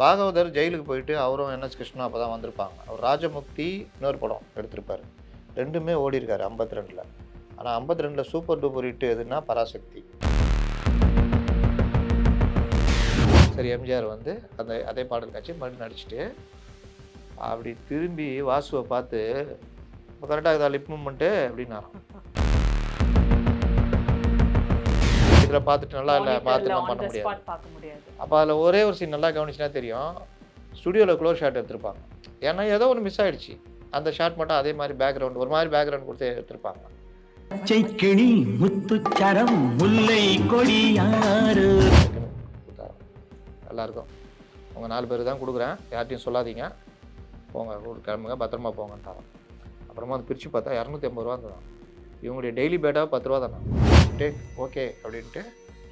பாகவதர் ஜெயிலுக்கு போயிட்டு அவரும் என்எஸ் கிருஷ்ணா அப்போ தான் வந்திருப்பாங்க. அவர் ராஜமுக்தி இன்னொரு படம் எடுத்திருப்பாரு. ரெண்டுமே ஓடி இருக்காரு ஐம்பத்தி ரெண்டில் ஆனால் ஐம்பத்தி ரெண்டில் சூப்பர் டூப்பர் ஹிட் எதுன்னா பராசக்தி. சரி எம்ஜிஆர் வந்து அந்த அதே பாடல் காட்சி மறுபடியும் நடிச்சுட்டு அப்படி திரும்பி வாசுவை பார்த்து இப்போ கரெக்டாக இருக்கா லிப் மூமெண்ட்டு இதில் பார்த்துட்டு நல்லா இல்லை பார்த்து நம்ம பண்ண முடியாது. அப்போ அதில் ஒரே ஒரு சீன் நல்லா கவனிச்சுனா தெரியும். ஸ்டுடியோவில் க்ளோஸ் ஷாட் எடுத்திருப்பாங்க. ஏன்னா ஏதோ ஒன்று மிஸ் ஆயிடுச்சு. அந்த ஷாட் மட்டும் அதே மாதிரி பேக்ரவுண்ட் ஒரு மாதிரி பேக்ரவுண்ட் கொடுத்து எடுத்திருப்பாங்க. கிளி முத்துச்சரம் முல்லை கொடியாறு எல்லாருக்கும். உங்கள் நாலு பேர் தான் கொடுக்குறேன். யார்ட்டையும் சொல்லாதீங்க. போங்க கிளம்புங்க பத்திரமா போங்கன்ட்டாங்க அப்புறமா வந்து பிரித்து பார்த்தா இரநூத்தி ஐம்பது ரூபா இருந்ததான் இவங்களுடைய டெய்லி பேட்டாக பத்து ரூபா தானே டேக் ஓகே அப்படின்ட்டு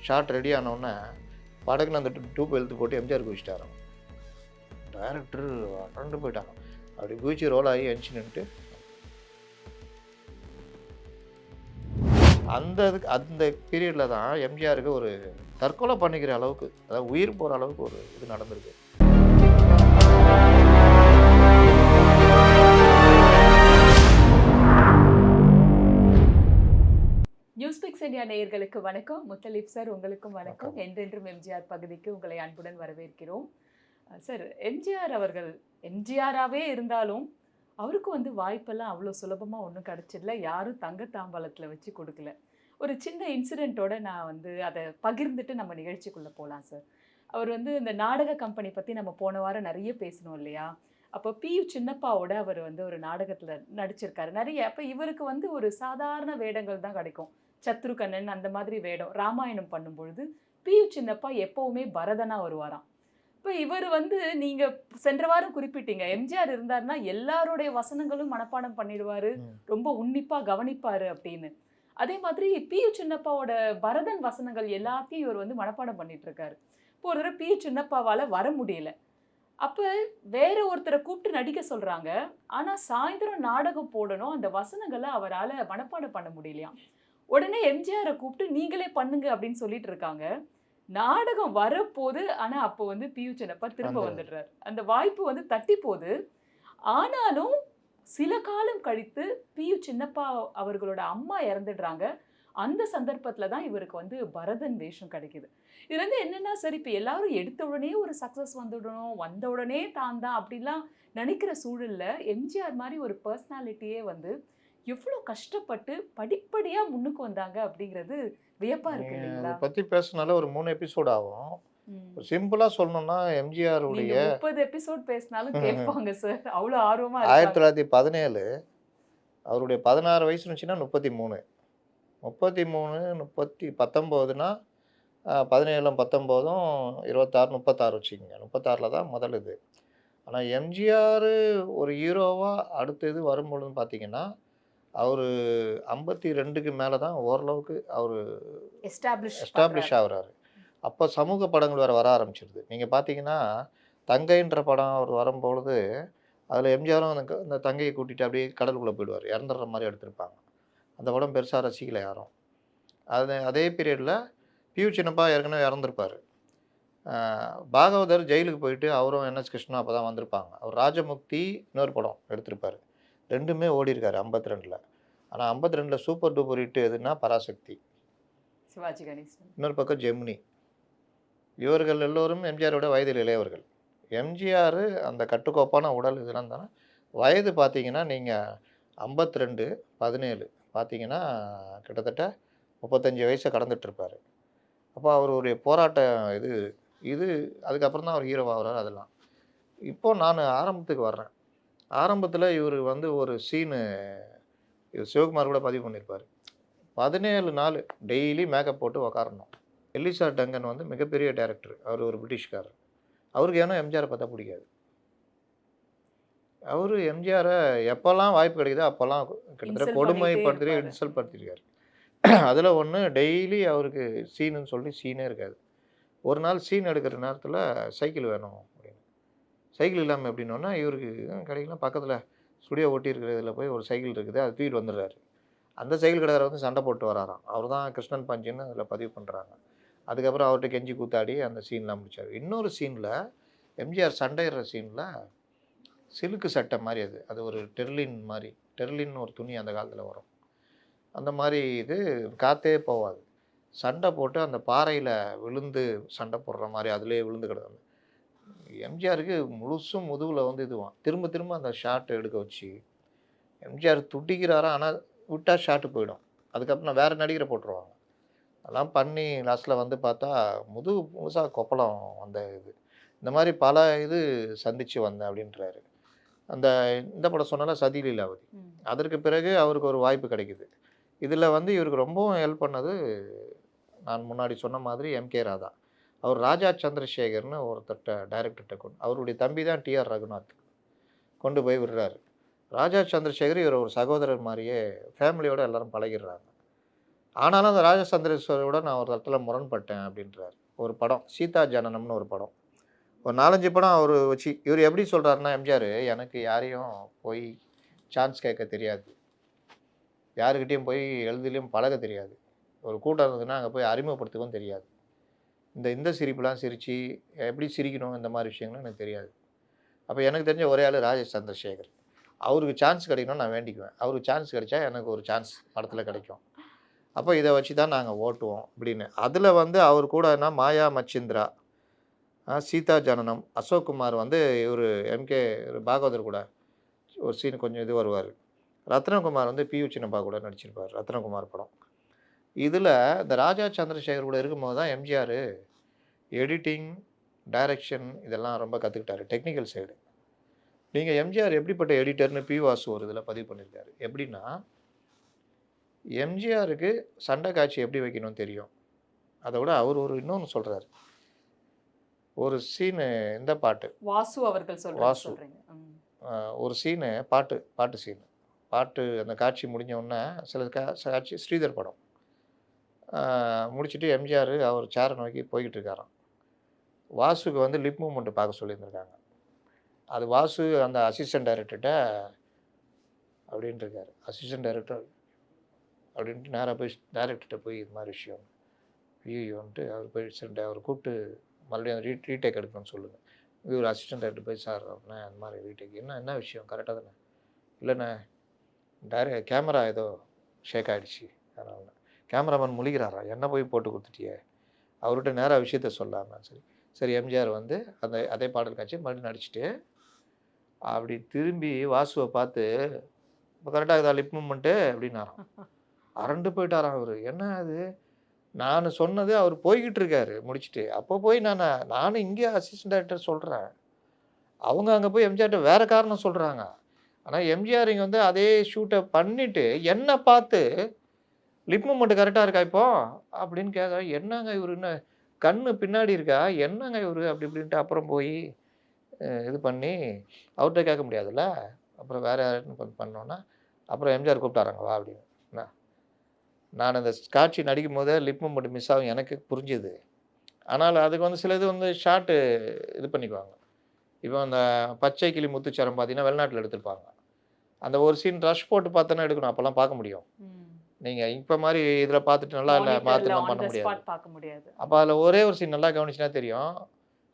ஷார்ட் ரெடி ஆனவுடனே படகுன்னு அந்த டூப் எழுத்து போட்டு எம்ஜிஆர் குதிச்சிட்டாராம். டேரக்டர் அட்டண்டு போயிட்டாங்க அப்படி குதிச்சு ரோல் ஆகி எஞ்சி நின்றுட்டு அந்த இதுக்கு அந்த பீரியடில் தான் எம்ஜிஆருக்கு ஒரு தற்கொலை பண்ணிக்கிற அளவுக்கு அதாவது உயிர் போகிற அளவுக்கு ஒரு இது நடந்திருக்கு. இந்தியா நேயர்களுக்கு வணக்கம். முத்தலீப் சார் உங்களுக்கும் வணக்கம். என்றென்றும் எம்ஜிஆர் பகுதிக்கு உங்களை அன்புடன் வரவேற்கிறோம். சார் எம்ஜிஆர் அவர்கள் எம்ஜிஆராகவே இருந்தாலும் அவருக்கு வந்து வாய்ப்பெல்லாம் அவ்வளோ சுலபமாக ஒன்றும் கிடச்சிடல. யாரும் தங்க தாம்பாளத்தில் வச்சு கொடுக்கல. ஒரு சின்ன இன்சிடெண்ட்டோட நான் வந்து அதை பகிர்ந்துட்டு நம்ம நிகழ்ச்சிக்குள்ளே போகலாம் சார். அவர் வந்து இந்த நாடக கம்பெனி பற்றி நம்ம போன வாரம் நிறைய பேசணும் இல்லையா? அப்போ பியு சின்னப்பாவோட அவர் வந்து ஒரு நாடகத்தில் நடிச்சிருக்காரு. நிறைய அப்போ இவருக்கு வந்து ஒரு சாதாரண வேடங்கள் தான் கிடைக்கும். சத்ருகண்ணன் அந்த மாதிரி வேடம் ராமாயணம் பண்ணும் பொழுது பியு சின்னப்பா எப்பவுமே பரதனா வருவாராம். இப்போ இவர் வந்து நீங்க சென்ற வாரம் குறிப்பிட்டீங்க எம்ஜிஆர் இருந்தாருன்னா எல்லாருடைய வசனங்களும் மனப்பாடம் பண்ணிடுவாரு. ரொம்ப உன்னிப்பா கவனிப்பாரு அப்படின்னு. அதே மாதிரி பியு சின்னப்பாவோட பரதன் வசனங்கள் எல்லாத்தையும் இவர் வந்து மனப்பாடம் பண்ணிட்டு இருக்காரு இப்போ ஒரு தடவை பியு சின்னப்பாவால வர முடியல. அப்ப வேற ஒருத்தரை கூப்பிட்டு நடிக்க சொல்றாங்க ஆனா சாயந்தரம் நாடகம் போடணும் அந்த வசனங்களை அவரால மனப்பாடம் பண்ண முடியலையாம். உடனே எம்ஜிஆரை கூப்பிட்டு நீங்களே பண்ணுங்க அப்படின்னு சொல்லிட்டு இருக்காங்க. நாடகம் வரப்போகுது. ஆனா அப்போ வந்து பியு சின்னப்பா திரும்ப வந்துடுறாரு. அந்த வாய்ப்பு வந்து தட்டி போகுது ஆனாலும் சில காலம் கழித்து பியு சின்னப்பா அவர்களோட அம்மா இறந்துடுறாங்க. அந்த சந்தர்ப்பத்துல தான் இவருக்கு வந்து பரதன் வேஷம் கிடைக்குது. இது வந்து என்னன்னா சரி இப்போ எல்லாரும் எடுத்த உடனே ஒரு சக்ஸஸ் வந்துடணும். வந்த உடனே தான் தான் அப்படிலாம் நினைக்கிற சூழல்ல எம்ஜிஆர் மாதிரி ஒரு பர்சனாலிட்டியே வந்து எவ்வளோ கஷ்டப்பட்டு படிப்படியா முன்னுக்கு வந்தாங்க அப்படிங்கிறது வியப்பா இருக்கு அதை பற்றி பேசினால ஒரு மூணு எபிசோட் ஆகும். ம். சிம்பிளாக சொல்லணும்னா எம்ஜிஆர் உடைய முப்பது எபிசோட் பேசினாலும் கேட்பாங்க சார். அவ்வளோ ஆர்வமா ஆயிரத்தி தொள்ளாயிரத்தி பதினேழு அவருடைய பதினாறு வயசு இருந்துச்சுன்னா முப்பத்தி மூணு. முப்பத்தி மூணு முப்பத்தி பத்தொம்போதுனா பதினேழும் பத்தொம்போதும் இருபத்தாறு முப்பத்தாறு வச்சுக்கோங்க. முப்பத்தாறில் தான் முதல் இது. ஆனால் எம்ஜிஆர் ஒரு ஹீரோவாக அடுத்த இது வரும்பொழுதுன்னு பார்த்தீங்கன்னா அவர் ஐம்பத்தி ரெண்டுக்கு மேலே தான் ஓரளவுக்கு அவர் எஸ்டாப்ளிஷ் எஸ்டாப்ளிஷ் ஆகுறாரு. அப்போ சமூக படங்கள் வேறு வர ஆரம்பிச்சிருது. நீங்கள் பார்த்தீங்கன்னா தங்கைன்ற படம் அவர் வரும்பொழுது அதில் எம்ஜிஆரும் அந்த அந்த தங்கையை கூட்டிகிட்டு அப்படியே கடலுக்குள்ளே போயிடுவார். இறந்துடுற மாதிரி எடுத்திருப்பாங்க. அந்த படம் பெருசாக ரசிக்கல யாரும். அது அதே பீரியடில் பியூ சின்னப்பா ஏற்கனவே இறந்துருப்பார். பாகவதர் ஜெயிலுக்கு போயிட்டு அவரும் என்எஸ் கிருஷ்ணா அப்போ தான் வந்திருப்பாங்க. அவர் ராஜமுக்தி இன்னொரு படம் எடுத்திருப்பார். ரெண்டுமே ஓடி இருக்காரு ஐம்பத்தி ரெண்டில் ஆனால் ஐம்பத்தி ரெண்டில் சூப்பர் டூப்பர் ஹிட் எதுன்னா பராசக்தி. சிவாஜி கணேசன். இன்னொரு பக்கம் ஜெமினி. இவர்கள் எல்லோரும் எம்ஜிஆரோட வயதில் இளையவர்கள். எம்ஜிஆர் அந்த கட்டுக்கோப்பான உடல் இதெல்லாம் தானே. வயது பார்த்தீங்கன்னா நீங்கள் ஐம்பத்தி ரெண்டு பதினேழு பார்த்தீங்கன்னா கிட்டத்தட்ட முப்பத்தஞ்சு வயசை கடந்துட்டு இருப்பார் அப்போ அவருடைய போராட்ட இது இது அதுக்கப்புறம் தான் அவர் ஹீரோவாகிறார் அதெல்லாம். இப்போ நான் ஆரம்பத்துக்கு வர்றேன். ஆரம்பத்தில் இவர் வந்து ஒரு சீனு இது சிவகுமார் கூட பதிவு பண்ணியிருப்பார் பதினேழு நாள் டெய்லி மேக்கப் போட்டு உக்காரணும். எலிசா டங்கன் வந்து மிகப்பெரிய டேரக்டர் அவர் ஒரு பிரிட்டிஷ்காரர். அவருக்கு ஏன்னா எம்ஜிஆரை பார்த்தா பிடிக்காது. அவர் எம்ஜிஆரை எப்போல்லாம் வாய்ப்பு கிடைக்குதோ அப்போல்லாம் கிட்டத்தட்ட கொடுமைப்படுத்தி. இன்சல்ட் படுத்திருக்காரு. அதில் ஒன்று டெய்லி அவருக்கு சீனுன்னு சொல்லி சீனே இருக்காது. ஒரு நாள் சீன் எடுக்கிற நேரத்தில் சைக்கிள் வேணும். சைக்கிள் இல்லாமல் எப்படின்னோன்னா இவருக்கு கடைக்கெலாம் பக்கத்தில் ஸ்டுடியோ ஒட்டி இருக்கிற இதில் போய் ஒரு சைக்கிள் இருக்குது அது தூக்கிட்டு வந்துடுறாரு. அந்த சைக்கிள் கடைக்காரர் வந்து சண்டை போட்டு வராராம். அவர் தான் கிருஷ்ணன் பஞ்சுன்னு அதில் பதிவு பண்ணுறாங்க அதுக்கப்புறம் அவர்கிட்ட கெஞ்சி கூத்தாடி அந்த சீன்லாம் முடித்தார் இன்னொரு சீனில் எம்ஜிஆர் சண்டையிடுற சீனில் சிலுக்கு சட்டை மாதிரி அது. அது ஒரு டெர்லின் மாதிரி. டெர்லின்னு ஒரு துணி அந்த காலத்தில் வரும். அந்த மாதிரி இது காற்றே போகாது சண்டை போட்டு அந்த பாறையில் விழுந்து சண்டை போடுற மாதிரி அதிலே விழுந்து கிடக்கும். எம்ஜிஆருக்கு முழுசும் முதுகில் வந்து இதுவான் திரும்ப திரும்ப அந்த ஷாட் எடுக்க வச்சு எம்ஜிஆர் துடிக்கிறாரா? ஆனால் விட்டால் ஷாட்டு போயிடும். அதுக்கப்புறம் வேறு நடிகரை போட்டுருவாங்க. அதெல்லாம் பண்ணி லாஸ்ட்டில் வந்து பார்த்தா முதுகு முழுசாக கொப்பளம் வந்த இது. இந்த மாதிரி பல இது சந்தித்து வந்தேன் அப்படின்றாரு. அந்த இந்த படம் சொன்னால சதி லீலாவதி. அதற்கு பிறகு அவருக்கு ஒரு வாய்ப்பு கிடைக்குது. இதில் வந்து இவருக்கு ரொம்பவும் ஹெல்ப் பண்ணது நான் முன்னாடி சொன்ன மாதிரி எம்கே ராதா. அவர் ராஜா சந்திரசேகர்னு ஒருத்தட்ட டைரக்டர்கிட்ட கொண்டு அவருடைய தம்பி தான் டிஆர் ரகுநாத். கொண்டு போய் விடுறாரு. ராஜா சந்திரசேகர் இவர் ஒரு சகோதரர் மாதிரியே ஃபேமிலியோடு எல்லாரும் பழகிடுறாங்க. ஆனாலும் அந்த ராஜா சந்திரசேகரோட நான் ஒரு இடத்துல முரண்பட்டேன் அப்படின்றார். ஒரு படம் சீதா ஜனனம்னு ஒரு படம். ஒரு நாலஞ்சு படம் அவர் வச்சு இவர் எப்படி சொல்கிறாருன்னா எம்ஜிஆர் எனக்கு யாரையும் போய் சான்ஸ் கேட்க தெரியாது. யாருக்கிட்டேயும் போய் எழுதுலையும் பழக தெரியாது. ஒரு கூட்டம் இருந்ததுன்னா அங்கே போய் அறிமுகப்படுத்தவும் தெரியாது. இந்த இந்த சிரிப்புலாம் சிரித்து எப்படி சிரிக்கணும் இந்த மாதிரி விஷயங்களும் எனக்கு தெரியாது. அப்போ எனக்கு தெரிஞ்ச ஒரே ஆள் ராஜேஷ் சந்திரசேகர். அவருக்கு சான்ஸ் கிடைக்கணும்னு நான் வேண்டிக்குவேன். அவருக்கு சான்ஸ் கிடைச்சா எனக்கு ஒரு சான்ஸ் படத்தில் கிடைக்கும். அப்போ இதை வச்சு தான் நாங்கள் ஓட்டுவோம் அப்படின்னு. அதில் வந்து அவர் கூட என்ன மாயா மச்சிந்திரா சீதா ஜனனம் அசோக் குமார் வந்து இவர் எம்கே பாகவதர் கூட ஒரு சீன் கொஞ்சம் இது வருவார். ரத்னகுமார் வந்து பியூ சின்னப்பா கூட நடிச்சிருப்பார் ரத்னகுமார் படம். இதில் இந்த ராஜா சந்திரசேகர் கூட இருக்கும்போது தான் எம்ஜிஆர் எடிட்டிங் டைரக்ஷன் இதெல்லாம் ரொம்ப கற்றுக்கிட்டாரு டெக்னிக்கல் சைடு நீங்கள் எம்ஜிஆர் எப்படிப்பட்ட எடிட்டர்னு பி வாசு ஒரு இதில் பதிவு பண்ணியிருக்காரு எப்படின்னா எம்ஜிஆருக்கு சண்டை காட்சி எப்படி வைக்கணும்னு தெரியும். அதை விட அவர் ஒரு இன்னொன்று சொல்கிறாரு ஒரு சீனு இந்த பாட்டு. வாசு அவர்கள் சொல்றது வாசு. ஒரு சீனு பாட்டு பாட்டு சீனு பாட்டு அந்த காட்சி முடிஞ்ச உடனே சில கா காட்சி ஸ்ரீதர் படம். முடிச்சிட்டு எம்ஜிஆர் அவர் சேரை நோக்கி போய்கிட்டு இருக்காராம். வாசுக்கு வந்து லிப் மூமெண்ட் பார்க்க சொல்லியிருந்திருக்காங்க. அது வாசு அந்த அசிஸ்டன்ட் டைரக்டர்கிட்ட அப்படின்ட்டு இருக்காரு. அசிஸ்டன்ட் டைரக்டர் அப்படின்ட்டு நேராக போய் டைரக்டர்கிட்ட போய் இது மாதிரி விஷயம் ஐயோன்ட்டு அவர் போய் சென்ட் அவர் கூப்பிட்டு மறுபடியும் ரீ ரீடேக் எடுக்கணும்னு சொல்லுங்கள் இவர் அசிஸ்டன்ட் டைரக்டர் போய் சார் அப்படின்னா அந்த மாதிரி ரீடேக் என்ன என்ன விஷயம்? கரெக்டாக தானே? இல்லைண்ணே டைர கேமரா ஏதோ ஷேக் ஆகிடுச்சு அதனால கேமராமேன் முழிக்கிறாரா? என்ன போய் போட்டு கொடுத்துட்டியே? அவர்கிட்ட நேராக விஷயத்த சொல்லாமல் சரி. சரி எம்ஜிஆர் வந்து அந்த அதே பாடல் காட்சி மறுபடியும் நடிச்சுட்டு அப்படி திரும்பி வாசுவை பார்த்து இப்போ கரெக்டாக இதா லிப் மூமெண்ட்டு அப்படின்னாராம். அரண்டு போயிட்டாராம் அவர். என்ன அது? நான் சொன்னது அவர் போய்கிட்டு இருக்காரு முடிச்சுட்டு. அப்போ போய் நான் நானும் இங்கே அசிஸ்டன்ட் டைரக்டர் சொல்கிறேன் அவங்க அங்கே போய் எம்ஜிஆர்கிட்ட வேறு காரணம் சொல்கிறாங்க ஆனால் எம்ஜிஆர் இங்கே வந்து அதே ஷூட்டை பண்ணிவிட்டு என்ன பார்த்து லிப் மூமெண்ட் கரெக்டாக இருக்கா இப்போ? அப்படின்னு கேட்க என்னங்க இவர் என்ன கண்ணு பின்னாடி இருக்கா? என்னங்க இவர்? அப்படி இப்படின்ட்டு அப்புறம் போய் இது பண்ணி அவர்கிட்ட கேட்க முடியாதுல்ல? அப்புறம் வேறு யாருன்னு பண்ணோன்னா அப்புறம் எம்ஜிஆர் கூப்பிட்டாராங்க வா அப்படின்னு. என்ன? நான் அந்த காட்சி நடிக்கும் போதே லிப் மட்டும் மிஸ் ஆகும். எனக்கு புரிஞ்சுது. ஆனால் அதுக்கு வந்து சில இது வந்து ஷார்ட்டு இது பண்ணிக்குவாங்க. இப்போ அந்த பச்சை கிளி முத்துச்சரம் பார்த்தீங்கன்னா வெளிநாட்டில் எடுத்திருப்பாங்க. அந்த ஒரு சீன் ரஷ் போட்டு பார்த்தோன்னா எடுக்கணும். அப்போல்லாம் பார்க்க முடியும். நீங்கள் இப்போ மாதிரி இதில் பார்த்துட்டு நல்லா இல்லை on பண்ண முடியாது. பார்க்க முடியாது. அப்போ அதில் ஒரே ஒரு சீன் நல்லா கவனிச்சுனா தெரியும்.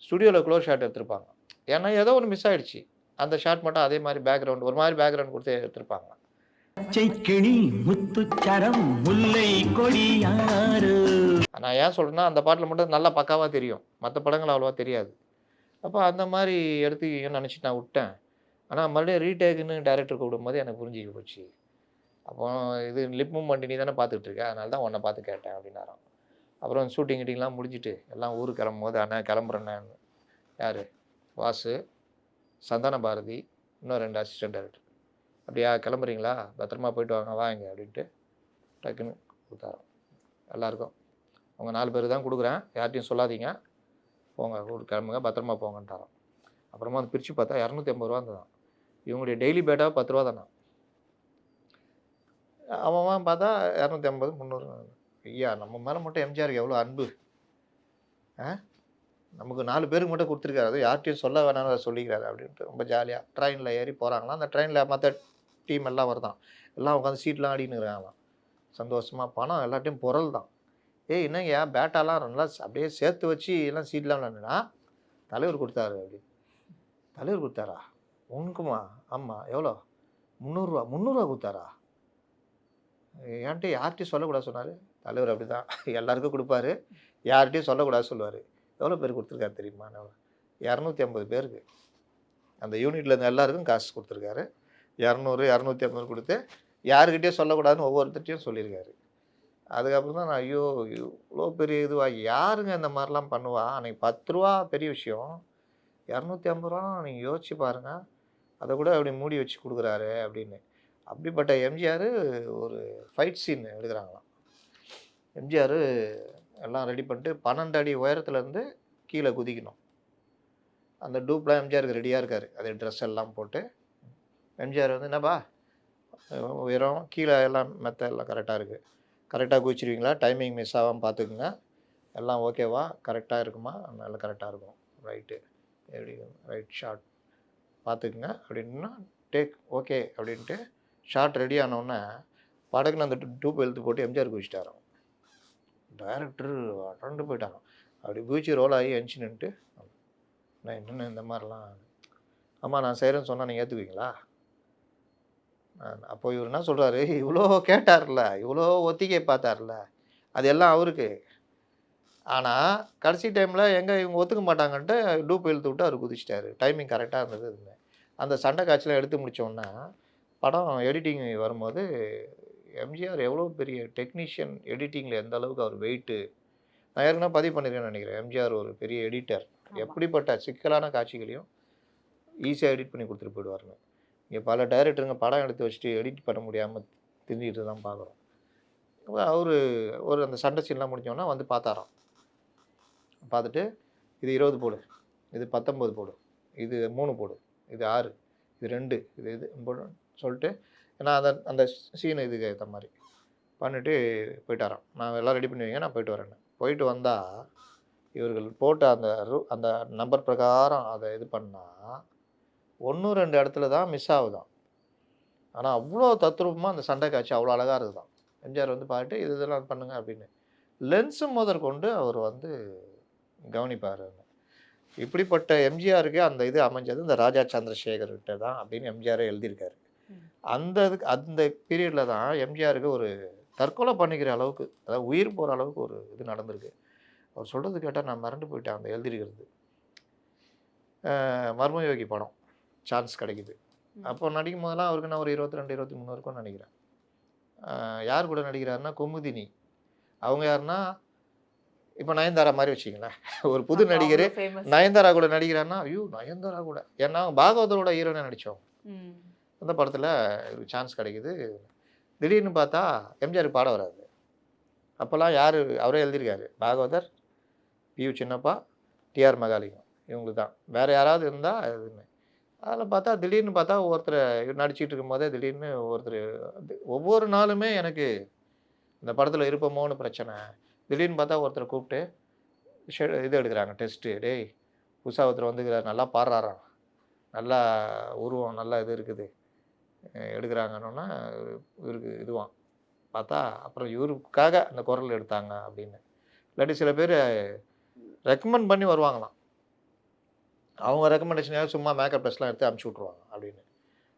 ஸ்டுடியோவில் க்ளோஸ் ஷாட் எடுத்திருப்பாங்க. ஏன்னா ஏதோ ஒன்று மிஸ் ஆயிடுச்சு. அந்த ஷாட் மட்டும் அதே மாதிரி பேக்ரவுண்ட் ஒரு மாதிரி பேக்ரவுண்ட் கொடுத்து எடுத்திருப்பாங்க. பச்சை கிளி முத்துச்சரம் முல்லை கொடியாறு நான் ஏன் சொல்கிறேன்னா அந்த பாட்டில் மட்டும் நல்லா பக்காவாக தெரியும். மற்ற படங்கள் அவ்வளோவா தெரியாது. அப்போ அந்த மாதிரி எடுத்து நினச்சிட்டு நான் விட்டேன். ஆனால் மறுபடியும் ரீடேக்குன்னு டேரக்டர் கூப்பிடும்போது எனக்கு புரிஞ்சுக்க போச்சு. அப்போ இது லிப் மூமெண்ட் நீ தானே பார்த்துட்டு இருக்க அதனால தான் உன்னை பார்த்து கேட்டேன் அப்படின்னாராம். அப்புறம் ஷூட்டிங் கிட்டிங்லாம் முடிஞ்சிட்டு எல்லாம் ஊருக்கு கிளம்பும்போது அண்ணா கிளம்புறேண்ணே. யார்? வாசு சந்தான பாரதி இன்னும் ரெண்டு அசிஸ்டன்ட் டேரக்டர் அப்படியா கிளம்புறீங்களா? பத்திரமா போயிட்டு வாங்க வாங்க அப்படின்ட்டு டக்குன்னு கொடுத்தாரோம். எல்லாருக்கும். அவங்க நாலு பேர் தான் கொடுக்குறேன். யார்ட்டையும் சொல்லாதீங்க. போங்க ஊருக்கு கிளம்புங்க பத்திரமா போங்கன்ட்டாரோம். அப்புறமா வந்து பிரித்து பார்த்தா இரநூத்தி ஐம்பது ரூபா இருந்ததான் இவங்களுடைய டெய்லி பேட்டாக பத்து ரூபா தானே அவன் பார்த்தா இரநூத்தி ஐம்பது முந்நூறு. ஐயா நம்ம மேலே மட்டும் எம்ஜிஆருக்கு எவ்வளோ அன்பு? ஆ? நமக்கு நாலு பேருக்கு மட்டும் கொடுத்துருக்காரு. அது யார்கிட்டையும் சொல்ல வேணாம்னு அதை சொல்லிக்கிறாரு அப்படின்ட்டு ரொம்ப ஜாலியாக ட்ரெயினில் ஏறி போகிறாங்களாம் அந்த ட்ரெயினில் மற்ற டீம் எல்லாம் வருதான். எல்லாம் உட்காந்து சீட்லாம் ஆடின்னு இருக்காங்களாம். சந்தோஷமாக பணம் எல்லாட்டையும் பொருள் தான். ஏய் என்னங்கய்யா? பேட்டாலாம் நல்லா அப்படியே சேர்த்து வச்சு எல்லாம் சீட்லாம் விளாண்டுனா தலைவர் கொடுத்தாரு அப்படி. தலைவர் கொடுத்தாரா? உனக்குமா? ஆமாம் எவ்வளோ முந்நூறுரூவா முந்நூறுரூவா கொடுத்தாரா? என்கிட்ட யார்கிட்டையும் சொல்லக்கூடாது சொன்னார். தலைவர் அப்படி தான் எல்லாருக்கும் கொடுப்பாரு. யார்கிட்டையும் சொல்லக்கூடாது சொல்லுவார். எவ்வளோ பேர் கொடுத்துருக்காரு தெரியுமா? இரநூத்தி ஐம்பது பேருக்கு. அந்த யூனிட்டில் இருந்த எல்லாருக்கும் காசு கொடுத்துருக்காரு. இரநூறு இரநூத்தி ஐம்பது கொடுத்து யாருக்கிட்டேயும் சொல்லக்கூடாதுன்னு ஒவ்வொருத்தட்டையும் சொல்லியிருக்காரு. அதுக்கப்புறம் தான் நான் ஐயோ இவ்வளோ பெரிய இதுவா? யாருங்க இந்த மாதிரிலாம் பண்ணுவா? அன்னைக்கு பத்து ரூபா பெரிய விஷயம். இரநூத்தி ஐம்பது ரூபா நீங்கள் யோசிச்சு பாருங்கள் அதை கூட அப்படி மூடி வச்சு கொடுக்குறாரு அப்படின்னு. அப்படிப்பட்ட எம்ஜிஆர் ஒரு ஃபைட் சீன் எடுக்கிறாங்களாம். எம்ஜிஆர் எல்லாம் ரெடி பண்ணிட்டு பன்னெண்டு அடி உயரத்துலேருந்து கீழே குதிக்கணும். அந்த டூப்லாம் எம்ஜிஆருக்கு ரெடியாக இருக்கார். அது ட்ரெஸ் எல்லாம் போட்டு. எம்ஜிஆர் வந்து என்னப்பா? உயரம் கீழே எல்லாம் மெத்த எல்லாம் கரெக்டாக இருக்குது கரெக்டாக குதிச்சிருவீங்களா? டைமிங் மிஸ் ஆகாமல் பார்த்துக்குங்க எல்லாம் ஓகேவா கரெக்டாக இருக்குமா? நல்லா கரெக்டாக இருக்கும். ரைட்டு எப்படி ரைட் ஷார்ட் பார்த்துக்குங்க அப்படின்னா டேக் ஓகே அப்படின்ட்டு ஷார்ட் ரெடி ஆனோடனே படக்குன்னு அந்த டூப் எழுத்து போட்டு எம்ஜிஆர் குதிச்சிட்டாராம். டைரக்டர் அடண்டு போயிட்டாங்க அப்படி குதிச்சு ரோல் ஆகி எஞ்சி நின்ட்டு நான் என்னென்ன இந்த மாதிரிலாம்? ஆமாம் நான் செய்கிறேன்னு சொன்னால் நீங்கள் ஏற்றுக்குவீங்களா அப்போ இவர் என்ன சொல்கிறாரு இவ்வளோ கேட்டார்ல இவ்வளோ ஒத்திகை பார்த்தார்ல அது எல்லாம் அவருக்கு. ஆனால் கடைசி டைமில் எங்கே இவங்க ஒத்துக்க மாட்டாங்கன்ட்டு டூப் இழுத்து விட்டு அவர் குதிச்சிட்டாரு. டைமிங் கரெக்டாக இருந்தது. அந்த சண்டை காட்சியில் எடுத்து முடித்தோன்னா படம் எடிட்டிங் வரும்போது எம்ஜிஆர் எவ்வளோ பெரிய டெக்னீஷியன் எடிட்டிங்கில் எந்த அளவுக்கு அவர் வெயிட்டு நான் ஏற்கனவே பதிவு பண்ணியிருக்கேன்னு நினைக்கிறேன். எம்ஜிஆர் ஒரு பெரிய எடிட்டர். எப்படிப்பட்ட சிக்கலான காட்சிகளையும் ஈஸியாக எடிட் பண்ணி கொடுத்துட்டு போயிடுவாருங்க. இங்கே பல டைரக்டருங்க படம் எடுத்து வச்சுட்டு எடிட் பண்ண முடியாமல் திண்டிகிட்டு தான் பார்க்குறோம். அவர் ஒரு அந்த சண்டை சீன்லாம் முடிஞ்சோன்னா வந்து பார்த்தாராம். பார்த்துட்டு இது இருபது போடு இது பத்தொம்பது போடு இது மூணு போடு இது ஆறு இது ரெண்டு இது இது போடு. சொல்லிட்டு ஏன்னா அந்த அந்த சீன் இதுக்கு ஏற்ற மாதிரி. பண்ணிவிட்டு போயிட்டாராம். நான் எல்லாம் ரெடி பண்ணி வைங்க நான் போயிட்டு வரேன்னு. போயிட்டு வந்தால் இவர்கள் போட்ட அந்த ரூ அந்த நம்பர் பிரகாரம் அதை இது பண்ணால் ஒன்று ரெண்டு இடத்துல தான் மிஸ் ஆகுதான் ஆனால் அவ்வளோ தத்ரூபமாக அந்த சண்டை காட்சி அவ்வளோ அழகாக இருக்குதான் எம்ஜிஆர் வந்து பார்த்துட்டு இது இதெல்லாம் பண்ணுங்க அப்படின்னு. லென்ஸு முதற்கொண்டு அவர் வந்து கவனிப்பார் இப்படிப்பட்ட எம்ஜிஆருக்கு அந்த இது அமைஞ்சது இந்த ராஜா சந்திரசேகர்கிட்ட தான் அப்படின்னு எம்ஜிஆரே எழுதியிருக்காரு. அந்த இதுக்கு அந்த பீரியடில் தான் எம்ஜிஆருக்கு ஒரு தற்கொலை பண்ணிக்கிற அளவுக்கு அதாவது உயிர் போகிற அளவுக்கு ஒரு இது நடந்திருக்கு. அவர் சொல்கிறது கேட்டால் நான் மறந்து போயிட்டேன் அந்த எழுதியிருக்கிறது. அஹ் மர்மயோகி படம் சான்ஸ் கிடைக்குது. அப்போ நடிக்கும் போதெல்லாம் அவருக்கு நான் ஒரு இருபத்தி ரெண்டு இருபத்தி மூணு இருக்கும்னு நினைக்கிறேன் யார் கூட நடிக்கிறாருன்னா குமுதினி. அவங்க யாருன்னா இப்போ நயன்தாரா மாதிரி வச்சிங்களேன் ஒரு புது நடிகர். நயன்தாரா கூட நடிக்கிறாருன்னா ஐயோ நயன்தாரா கூட. ஏன்னா அவங்க பாகவதரோட ஹீரோனை நடித்தோம். அந்த படத்தில் ஒரு சான்ஸ் கிடைக்குது. திடீர்னு பார்த்தா எம்ஜிஆர் பாட வராது அப்போல்லாம் யார் அவரே எழுதியிருக்காரு. Bhagavathar PU Chinnappa TR Mahalingam. இவங்களுக்கு தான் வேறு யாராவது இருந்தால் எதுவுமே. அதில் பார்த்தா திடீர்னு பார்த்தா ஒருத்தர் நடிச்சிட்டு இருக்கும்போதே திடீர்னு ஒருத்தர் ஒவ்வொரு நாளுமே எனக்கு இந்த படத்தில் இருப்போமோன்னு பிரச்சனை. திடீர்னு பார்த்தா ஒருத்தரை கூப்பிட்டு ஷெ இது எடுக்கிறாங்க டெஸ்ட்டு. டேய் புதுசாக ஒருத்தர் வந்துக்கிறார். நல்லா பாடுறாராம். நல்லா உருவம் நல்லா இது இருக்குது. எடுக்கிறாங்கன்னா இவருக்கு இதுவான் பார்த்தா அப்புறம் இவருக்காக அந்த குரல் எடுத்தாங்க அப்படின்னு. இல்லாட்டி சில பேர் ரெக்கமெண்ட் பண்ணி வருவாங்களாம். அவங்க ரெக்கமெண்டேஷனாக சும்மா மேக்கப் ட்ரெஸ்லாம் எடுத்து அமுச்சு விட்ருவாங்க அப்படின்னு.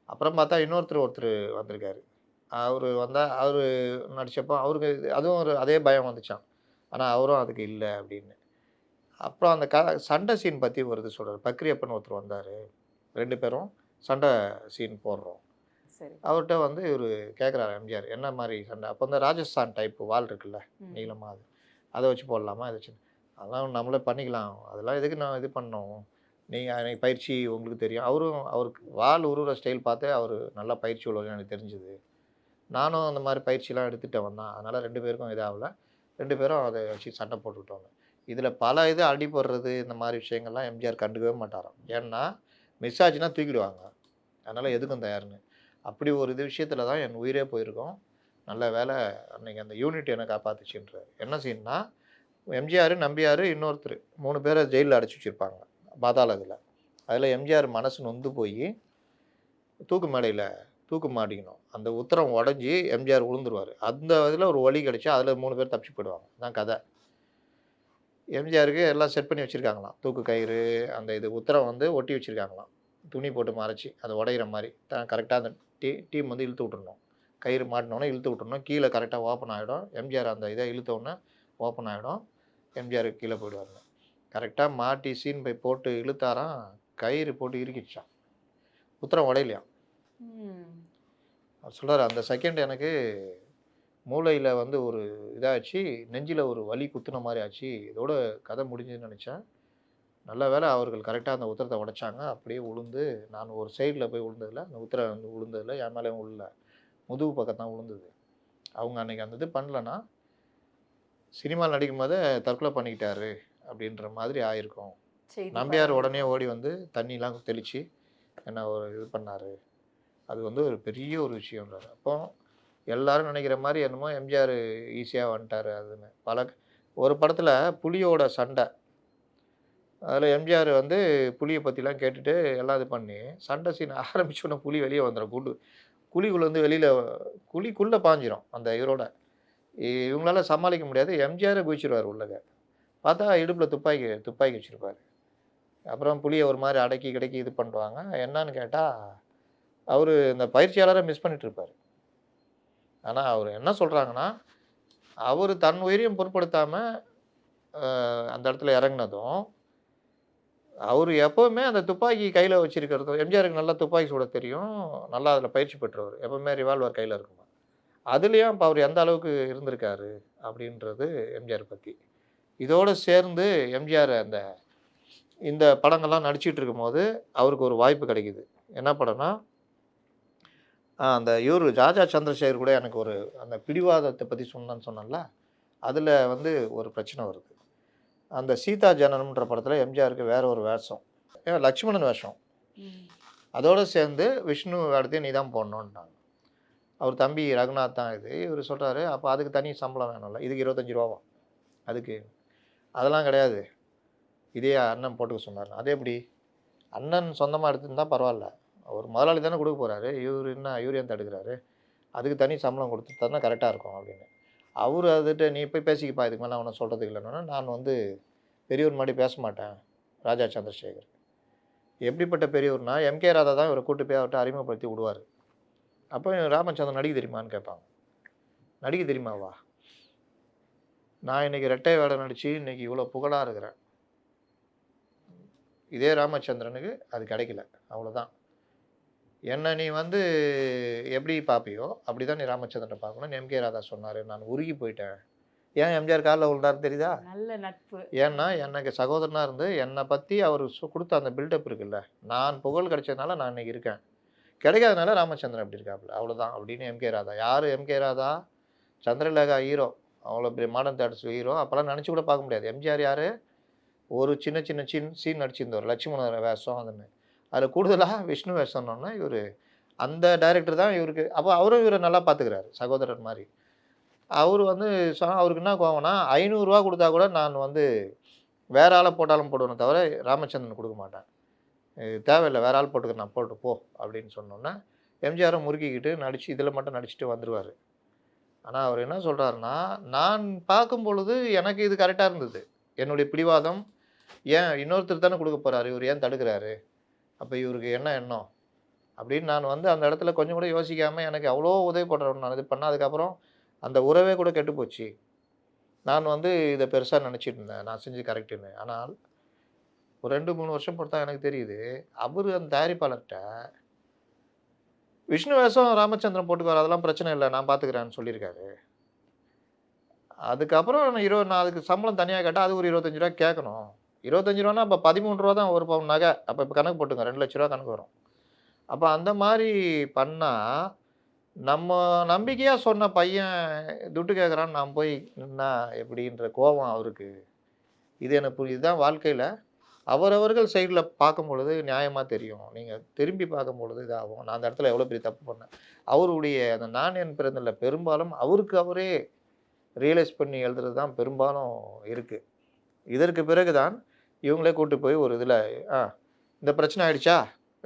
அப்புறம் பார்த்தா இன்னொருத்தர் ஒருத்தர் வந்திருக்காரு. அவர் வந்தால் அவர் நடித்தப்போ அவருக்கு இது- அதுவும் ஒரு அதே பயம் வந்துச்சான் ஆனால் அவரும் அதுக்கு இல்லை அப்படின்னு. அப்புறம் அந்த க சண்டை சீன் பற்றி ஒரு சொல்கிறார் பக்ரியப்பன் ஒருத்தர் வந்தார். ரெண்டு பேரும் சண்டை சீன் போடுறோம். அவர்கிட்ட வந்து இவர் கேட்குறாரு எம்ஜிஆர் என்ன மாதிரி சண்டை? அப்போ இந்த ராஜஸ்தான் டைப் வால் இருக்குல்ல. நீளமாக அது அதை வச்சு போடலாமா இதை வச்சு? அதெல்லாம் நம்மளே பண்ணிக்கலாம். அதெல்லாம் எதுக்கு நான் இது பண்ணோம் நீங்கள் எனக்கு பயிற்சி உங்களுக்கு தெரியும். அவரும் அவருக்கு வால் உருவுற ஸ்டைல் பார்த்தே அவர் நல்லா பயிற்சி உள்ளவங்க எனக்கு தெரிஞ்சுது. நானும் அந்த மாதிரி பயிற்சிலாம் எடுத்துகிட்டு வந்தேன். அதனால் ரெண்டு பேருக்கும் இதாகல ரெண்டு பேரும் அதை வச்சு சண்டை போட்டுக்கிட்டோங்க. இதில் பல இது அடிபடுறது இந்த மாதிரி விஷயங்கள்லாம் எம்ஜிஆர் கண்டுக்கவே மாட்டாராம். ஏன்னா மிஸ் ஆச்சுன்னா தூக்கிடுவாங்க. அதனால் எதுக்கும் தயாருன்னு. அப்படி ஒரு இது விஷயத்தில் தான் என் உயிரே போயிருக்கோம். நல்ல வேலை அன்னைக்கு அந்த யூனிட் என்னை காப்பாத்துச்சுன்றார். என்ன சீன்னா எம்ஜிஆர் நம்பியார் இன்னொருத்தர் மூணு பேரை ஜெயிலில் அடைச்சி வச்சுருப்பாங்க பாதாள இதில். அதில் எம்ஜிஆர் மனசு நொந்து போய் தூக்கு மேடையில் தூக்கு மாட்டிக்கணும். அந்த உத்தரம் உடஞ்சி எம்ஜிஆர் விழுந்துருவார் அந்த இதில் ஒரு வழி கிடச்சா அதில் மூணு பேர் தப்பிச்சு போயிடுவாங்க. தான் கதை. எம்ஜிஆருக்கு எல்லாம் செட் பண்ணி வச்சுருக்காங்களாம். தூக்கு கயிறு அந்த இது உத்தரம் வந்து ஒட்டி வச்சுருக்காங்களாம். துணி போட்டு மறைச்சி அதை உடையிற மாதிரி. தான் கரெக்டாக அந்த டீ டீம் வந்து இழுத்து விட்டுறணும். கயிறு மாட்டினோன்னே இழுத்து விட்டுறணும். கீழே கரெக்டாக ஓப்பன் ஆகிடும் எம்ஜிஆர் அந்த இதை இழுத்தோடனே ஓப்பன் ஆகிடும் எம்ஜிஆர் கீழே போயிடுவாருங்க. கரெக்டாக மாட்டி சீன் போய் போட்டு இழுத்தாராம். கயிறு போட்டு இறுக்கிச்சான் உத்தரம் உடையலையாம். அவர் சொல்கிறார் அந்த செகண்ட் எனக்கு மூளையில் வந்து ஒரு இதாச்சு நெஞ்சில் ஒரு வலி குத்துன மாதிரி ஆச்சு. இதோட கதை முடிஞ்சுன்னு நினச்சேன். நல்ல வேளை அவர்கள் கரெக்டாக அந்த உத்தரத்தை உடைச்சாங்க. அப்படியே உளுந்து நான் ஒரு சைடில் போய் விழுந்ததில்ல அந்த உத்தரம் வந்து விழுந்ததில்ல என் மேலே உள்ள முதுகு பக்கம் தான் விழுந்தது அவங்க அன்னைக்கு அந்த இது பண்ணலன்னா சினிமாவில் நடிக்கும் போதே தற்கொலை பண்ணிக்கிட்டாரு அப்படின்ற மாதிரி ஆயிருக்கும். நம்பியார். உடனே ஓடி வந்து தண்ணிலாம் தெளித்து என்ன ஒரு இது பண்ணார். அது வந்து ஒரு பெரிய ஒரு விஷயம்ன்றாரு அப்போ எல்லாரும் நினைக்கிற மாதிரி என்னமோ எம்ஜிஆர் ஈஸியாக வந்துட்டார் அதுன்னு. பல ஒரு படத்தில் புலியோட சண்டை அதில் எம்ஜிஆர் வந்து புலியை பற்றிலாம் கேட்டுட்டு எல்லாம் இது பண்ணி சண்டை சீன் ஆரம்பிச்சோன்னே புலி வெளியே வந்துடும் குண்டு. குழிக்குள்ளே வந்து வெளியில் குழிக்குள்ளே பாஞ்சிரும் அந்த இவரோட. இவங்களால சமாளிக்க முடியாது. எம்ஜிஆரை குதிச்சிருவார் உள்ளக. பார்த்தா இடுப்பில் துப்பாக்கி துப்பாக்கி வச்சுருப்பார். அப்புறம் புளியை ஒரு மாதிரி அடக்கி கிடக்கி இது பண்ணுவாங்க. என்னன்னு கேட்டால் அவர் இந்த பயிற்சியாளரை மிஸ் பண்ணிகிட்ருப்பார் ஆனால் அவர் என்ன சொல்கிறாங்கன்னா அவர் தன் உயிரையும் பொருட்படுத்தாமல் அந்த இடத்துல இறங்குனதும் அவர் எப்போவுமே அந்த துப்பாக்கி கையில் வச்சுருக்கிறது எம்ஜிஆருக்கு நல்லா துப்பாக்கி சுட தெரியும். நல்லா அதில் பயிற்சி பெற்றவர். எப்போவுமே ரிவால்வர் கையில் இருக்குமா? அதுலேயும் இப்போ அவர் எந்த அளவுக்கு இருந்திருக்காரு அப்படின்றது எம்ஜிஆர் பற்றி இதோடு சேர்ந்து எம்ஜிஆர் அந்த இந்த படங்கள்லாம் நடிச்சிட்டு இருக்கும்போது அவருக்கு ஒரு வாய்ப்பு கிடைக்குது. என்ன படம்னா அந்த இவர் ராஜா சந்திரசேகர் கூட எனக்கு ஒரு அந்த பிடிவாதத்தை பற்றி சொன்னான்னு சொன்னேன்ல அதில் வந்து ஒரு பிரச்சனை வருது. அந்த சீதா ஜனனம்ன்ற படத்தில் எம்ஜிஆருக்கு வேற ஒரு வேஷம். ஏன் லக்ஷ்மணன் வேஷம். அதோடு சேர்ந்து விஷ்ணு வேடத்தையும் நீ தான் போடணுன்ட்டாங்க அவர் தம்பி ரகுநாத் தான் இது. இவர் சொல்கிறாரு அப்போ அதுக்கு தனி சம்பளம் வேணும்ல. இதுக்கு இருபத்தஞ்சி ரூபாவா? அதுக்கு. அதெல்லாம் கிடையாது. இதே அண்ணன் போட்டுக்க சொன்னார். அது எப்படி? அண்ணன் சொந்தமாக எடுத்துருந்தா பரவாயில்ல. அவர் முதலாளி தானே கொடுக்க போகிறாரு இவர் என்ன யூரியன் தடுக்கிறாரு. அதுக்கு தனி சம்பளம் கொடுத்து தரனா கரெக்டாக இருக்கும் அப்படின்னு. அவர் அதுகிட்ட நீ போய் பேசிக்கப்பா இதுக்கு மேலே அவனை சொல்கிறதுக்கு இல்லைன்னா. நான் வந்து பெரியவர் முன்னாடி பேச மாட்டேன் ராஜா சந்திரசேகர். எப்படிப்பட்ட பெரியவர்னா எம்கே ராதா தான் இவரை கூட்டு போய் அவர்கிட்ட அறிமுகப்படுத்தி விடுவார். அப்போ ராமச்சந்திரன் நடிக்க தெரியுமான்னு கேட்பாங்க. நடிக்க தெரியுமாவா நான் இன்னைக்கு ரெட்டை வேடம் நடித்து இன்னைக்கு இவ்வளோ புகழாக இருக்கிறேன். இதே ராமச்சந்திரனுக்கு அது கிடைக்கல. அவ்வளோதான் என்ன நீ வந்து எப்படி பார்ப்பியோ அப்படி தான் நீ ராமச்சந்திரனை பார்க்கணும். எம்கே ராதா சொன்னார். நான் உருகி போயிட்டேன். ஏன் எம்ஜிஆர் காலில் விழுந்தாரு தெரியுதா? நல்ல நட்பு. ஏன்னா எனக்கு சகோதரனாக இருந்து என்னை பற்றி அவர் சு- கொடுத்த அந்த பில்டப் இருக்குல்ல நான் புகழ் கிடைச்சதுனால நான் இன்னைக்கு இருக்கேன். கிடைக்காதனால ராமச்சந்திரன் அப்படி இருக்காப்புல. அவ்வளோதான் அப்படின்னு எம்கே ராதா. யார் எம்கே ராதா? சந்திரலேகா ஹீரோ அவ்வளோ பெரிய மாடர்ன் தேட்டர்ஸ் ஹீரோ அப்போல்லாம் நினச்சி கூட பார்க்க முடியாது. எம்ஜிஆர் யார்? ஒரு சின்ன சின்ன சீன் சீன் நடிச்சிருந்தவர். லட்சுமண வேஷம் அதுன்னு. அதில் கூடுதலாக விஷ்ணு வேஷம்னோன்னா இவர் அந்த டைரக்டர் தான் இவருக்கு அப்போ அவரும் இவரை நல்லா பார்த்துக்கிறாரு சகோதரர் மாதிரி. அவர் வந்து சொன்னால் அவருக்கு என்ன கோவம்னா ஐநூறுரூவா கொடுத்தா கூட நான் வந்து வேற ஆளை போட்டாலும் போடுவேன் தவிர ராமச்சந்திரன் கொடுக்க மாட்டேன். தேவையில்லை வேற ஆள் போட்டுக்க நான் போட்டு போ அப்படின்னு சொன்னோன்னே எம்ஜிஆரும் முறுக்கிக்கிட்டு நடிச்சு இதில் மட்டும் நடிச்சுட்டு வந்துடுவார் ஆனால் அவர் என்ன சொல்கிறாருன்னா நான் பார்க்கும் பொழுது எனக்கு இது கரெக்டாக இருந்தது. என்னுடைய பிடிவாதம் ஏன் இன்னொருத்தர் தானே கொடுக்க போகிறாரு இவர் ஏன் தடுக்கிறாரு? அப்போ இவருக்கு என்ன எண்ணம்? அப்படின்னு நான் வந்து அந்த இடத்துல கொஞ்சம் கூட யோசிக்காமல் எனக்கு அவ்வளோ உதவி பண்ணுறேன் நான் இது பண்ணதுக்கப்புறம் அதுக்கப்புறம் அந்த உறவே கூட கெட்டு போச்சு. நான் வந்து இதை பெருசாக நினச்சிட்டு இருந்தேன். நான் செஞ்சு கரெக்டுன்னு ஆனால் ஒரு ரெண்டு மூணு வருஷம் பொறுத்தா எனக்கு தெரியுது அவர் அந்த தயாரிப்பாளர்கிட்ட விஷ்ணு வேஷம் ராமச்சந்திரன் போட்டுக்குவார் அதெல்லாம் பிரச்சனை இல்லை நான் பார்த்துக்கிறேன்னு சொல்லியிருக்காரு. அதுக்கப்புறம் இருபது நான் அதுக்கு சம்பளம் தனியாக கேட்டால் அது ஒரு இருபத்தஞ்சு ரூபா கேட்கணும். இருபத்தஞ்சு ரூபானா அப்போ பதிமூணு ரூபா தான் ஒரு பவுன் நகை. அப்போ இப்போ கணக்கு போட்டுங்க ரெண்டு லட்ச ரூபா கணக்கு வரும். அப்போ அந்த மாதிரி பண்ணால் நம்ம நம்பிக்கையாக சொன்ன பையன் துட்டு கேட்குறான்னு நான் போய் நின்னா எப்படின்ற கோபம் அவருக்கு. இது எனக்கு இதுதான் வாழ்க்கையில் அவரவர்கள் சைடில் பார்க்கும் பொழுது நியாயமாக தெரியும். நீங்கள் திரும்பி பார்க்கும் பொழுது இதாகும். நான் அந்த இடத்துல எவ்வளோ பெரிய தப்பு பண்ணேன். அவருடைய அந்த நான் என் பிறந்தில் பெரும்பாலும் அவருக்கு அவரே ரியலைஸ் பண்ணி எழுதுறது தான் பெரும்பாலும் இருக்குது இதற்கு பிறகு தான் இவங்களே கூட்டு போய் ஒரு இதில் ஆ இந்த பிரச்சனை ஆகிடுச்சா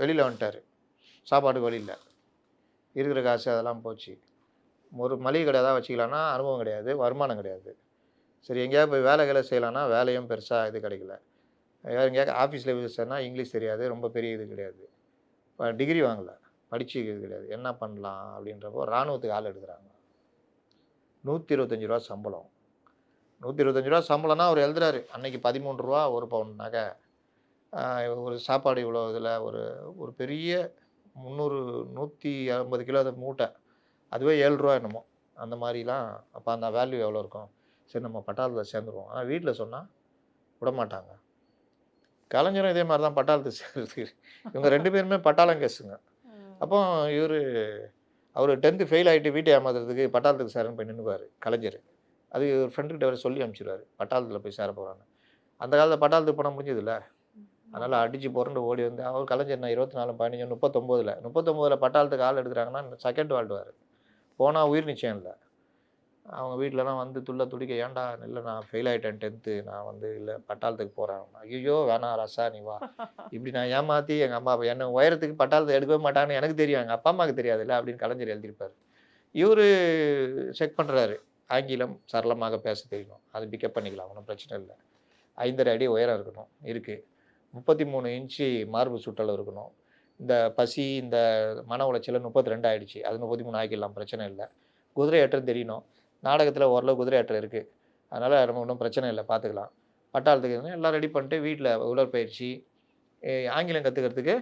வெளியில் வந்துட்டார். சாப்பாடு வழியில் இருக்கிற காசு அதெல்லாம் போச்சு. ஒரு மளிகை கடை தான் வச்சுக்கலான்னா அனுபவம் கிடையாது வருமானம் கிடையாது. சரி எங்கேயாவது போய் வேலை வேலை செய்யலான்னா வேலையும் பெருசாக இது கிடைக்கல. வேறு எங்கேயாவது ஆஃபீஸில் விசாரினா இங்கிலீஷ் தெரியாது ரொம்ப பெரிய இது கிடையாது. டிகிரி வாங்கலை. படிச்சு கிடையாது. என்ன பண்ணலாம்? அப்படின்றப்போ இராணுவத்துக்கு ஆள் எடுக்கிறாங்க. நூற்றி இருபத்தஞ்சி ரூபா சம்பளம். நூற்றி இருபத்தஞ்சி ரூபா சம்பளம்னா அவர் எழுதுறாரு. அன்னைக்கு பதிமூணு ரூபா ஒரு பவுன் நகை. ஆஹ் ஒரு சாப்பாடு இவ்வளோ இதில் ஒரு ஒரு பெரிய முந்நூறு நூற்றி ஐம்பது கிலோ அது மூட்டை. அதுவே ஏழு ரூபா என்னமோ. அந்த மாதிரிலாம் அப்போ அந்த வேல்யூ எவ்வளோ இருக்கும்? சரி நம்ம பட்டாளத்தில் சேர்ந்துருவோம். ஆனால் வீட்டில் சொன்னால் விட மாட்டாங்க. கலைஞரும் இதே மாதிரி தான் பட்டாளத்துக்கு சேர்றது இவங்க ரெண்டு பேருமே பட்டாளம் கேஸுங்க அப்போ இவர் அவர் டென்த்து ஃபெயில் ஆகிட்டு வீட்டை ஏமாத்துறதுக்கு பட்டாளத்துக்கு சேரன்னு போய் நின்றுவார் கலைஞர். அது ஒரு ஃப்ரெண்டுக்கிட்ட வேறு சொல்லி அனுப்பிச்சிடுவார் பட்டாளத்தில் போய் சேர போகிறான்னு அந்த காலத்தில் பட்டாளத்துக்கு போனால் முடிஞ்சதில்ல அதனால் அடித்து புரண்டு ஓடி வந்து அவர் கலைஞர் நான் இருபத்தி நாலு பதினஞ்சு முப்பத்தொம்போதில் முப்பத்தொம்போதில் பட்டாளத்துக்கு ஆள் எடுக்கிறாங்கன்னா செகண்ட் வாழ்வார். போனால் உயிர் நிச்சயம் இல்லை. அவங்க வீட்டிலலாம் வந்து துள்ள துடிக்க ஏன்டா இல்லை நான் ஃபெயில் ஆகிட்டேன் டென்த்து நான் வந்து இல்லை பட்டாளத்துக்கு போகிறேன் ஐயோ வேணாம் ரசா நீ வா. இப்படி நான் ஏமாற்றி எங்கள் அம்மா அப்பா என்ன உயரத்துக்கு பட்டாளத்தை எடுக்கவே மாட்டான்னு எனக்கு தெரியும் எங்கள் அப்பா அம்மாவுக்கு தெரியாதுல்ல? அப்படின்னு கலைஞர் எழுதியிருப்பார். இவர் செக் பண்ணுறாரு ஆங்கிலம் சரளமாக பேச தெரியணும் அது பிக்கப் பண்ணிக்கலாம் ஒன்றும் பிரச்சனை இல்லை. ஐந்தரை அடி உயரம் இருக்கணும் இருக்குது முப்பத்தி மூணு இன்ச்சு மார்பு சுற்றளவு இருக்கணும். இந்த பசி இந்த மன உளைச்சல் முப்பத்தி ரெண்டு ஆயிடுச்சு. அது முப்பத்தி மூணு ஆக்கிடலாம் பிரச்சனை இல்லை. குதிரை ஏற்றம் தெரியணும். நாடகத்தில் ஓரளவு குதிரை ஏற்றம் இருக்குது அதனால் நம்ம ஒன்றும் பிரச்சனை இல்லை பார்த்துக்கலாம் பட்டாளத்துக்கு எல்லாம் ரெடி பண்ணிட்டு வீட்டில் உடற்பயிற்சி ஆங்கிலம் கற்றுக்கிறதுக்கு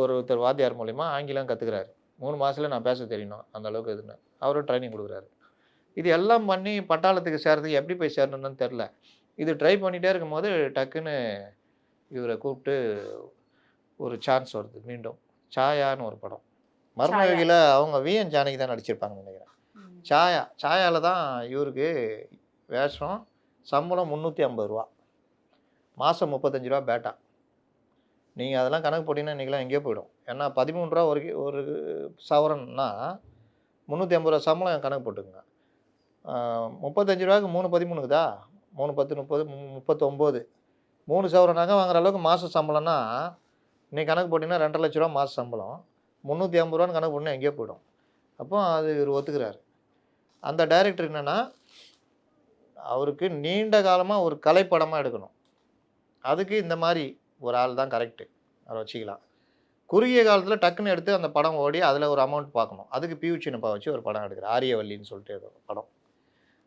ஒருத்தர் வாத்தியார் மூலிமா ஆங்கிலம் கற்றுக்கிறாரு மூணு மாதத்துல நான் பேச தெரியணும் அந்த அளவுக்கு இதுன்னு அவரும் ட்ரைனிங் கொடுக்குறாரு. இது எல்லாம் பண்ணி பட்டாளத்துக்கு சேர்றதுக்கு எப்படி போய் சேரணும்னு தெரில இது ட்ரை பண்ணிகிட்டே இருக்கும்போது டக்குன்னு இவரை கூப்பிட்டு ஒரு சான்ஸ் வருது. மீண்டும் சாயான்னு ஒரு படம். மர்மயோகியில் அவங்க விஎன் ஜானகி தான் நடிச்சிருப்பாங்கன்னு நினைக்கிறேன். சாயா சாயால தான் இவருக்கு வேஷம் சம்பளம் முந்நூற்றி ஐம்பது ரூபா. மாதம் முப்பத்தஞ்சு ரூபா பேட்டா. நீங்கள் அதெல்லாம் கணக்கு போட்டிங்கன்னா இன்றைக்கெலாம் எங்கேயோ போயிடும். ஏன்னா பதிமூணு ரூபா ஒரு ஒரு சவரன்னா முந்நூற்றி ஐம்பது ரூபா சம்பளம் கணக்கு போட்டுங்க முப்பத்தஞ்சு ரூபாய்க்கு மூணு பதிமூணுக்குதா? மூணு பத்து முப்பது மு- முப்பத்தொம்போது. மூணு சவரம் நகை வாங்குற அளவுக்கு மாத சம்பளம்னா நீ கணக்கு போட்டிங்கன்னா ரெண்டரை லட்ச ரூபா மாத சம்பளம். முந்நூற்றி ஐம்பது ரூபான்னு கணக்கு போட்டினா எங்கேயோ போயிடும். அப்போ அது இவர் ஒத்துக்கிறாரு. அந்த டைரக்டர் என்னென்னா அவருக்கு நீண்ட காலமாக ஒரு கலைப்படமாக எடுக்கணும். அதுக்கு இந்த மாதிரி ஒரு ஆள் தான் கரெக்டு அதை வச்சுக்கலாம். குறுகிய காலத்தில் டக்குன்னு எடுத்து அந்த படம் ஓடி அதில் ஒரு அமௌண்ட் பார்க்கணும். அதுக்கு பியூ சின்னப்பா வச்சு ஒரு படம் எடுக்கிறார். ஆரியவல்லின்னு சொல்லிட்டு படம்.